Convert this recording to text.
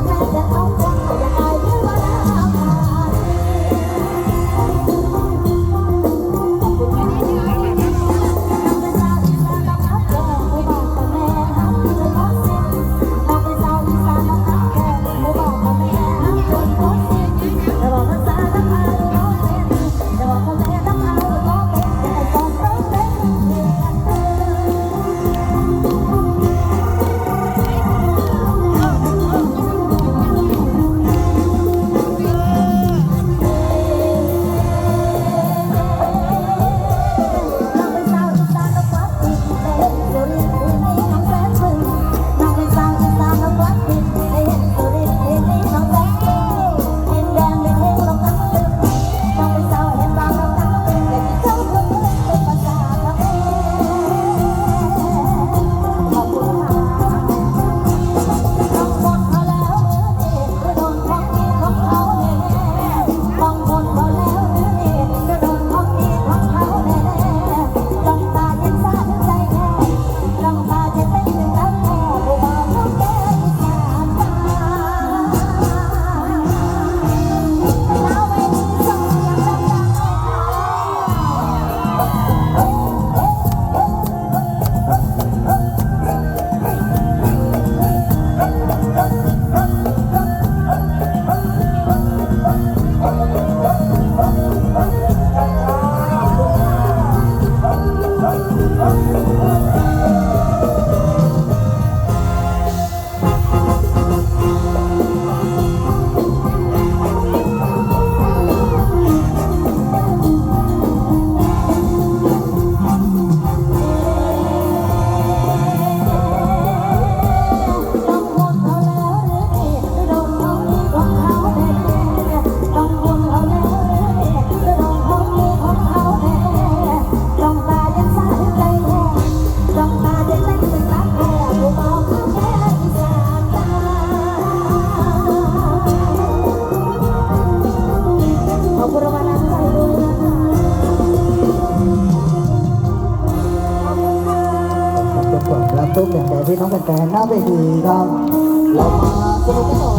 another ทุกเรื่งแต่ที่ท้องแฟนๆหน้าเวทีครัเรามาสนุกกันต่